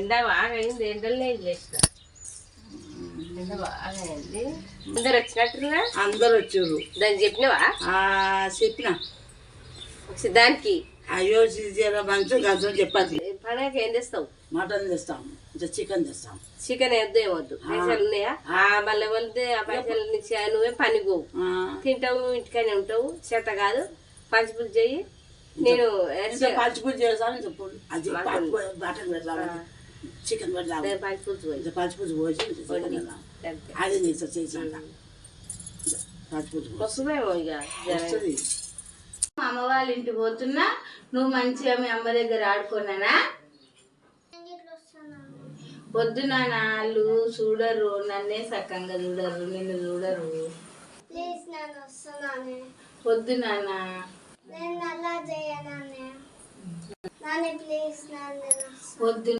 ఎండ బాగా అయింది ఎండలనే లేచిన ఎండ బాగా అయింది అందరు వచ్చినట్టున్నా? అందరు వచ్చారు దానికి చెప్పినవా? ఆ, చెప్పిన. దానికి. అయ్యో జర మంచి గంజం చెప్పాలి పండగకి ఏం తెస్తావు మటన్ తెస్తాం ఇంకా చికెన్ తెస్తాం చికెన్ వద్దు ఏమొద్దు పైసలు ఉన్నాయా? ఆ. మళ్ళీ వెళ్తే ఆ పైసలు నుంచి నువ్వే పని పోవు. ఆ, తింటావు ఇంటికనే ఉంటావు చేత కాదు. పంచిపులు చెయ్యి. నేను పచ్చిపూరి చేస్తాను చెప్పు అది చికెన్ పోసి. అది చేసాక పోసి. వస్తుందేమో ఇక జర. వస్తుంది మా అమ్మ వాళ్ళ ఇంటికి పోతున్నా. నువ్వు మంచిగా మీ అమ్మ దగ్గర ఆడుకున్నానా వద్దు నాన్న వాళ్ళు చూడరు నన్నే సక్కంగా చూడరు నిన్ను చూడరు. ప్లీజ్ నేను వస్తున్నాను వద్దు నాన్న. వద్దు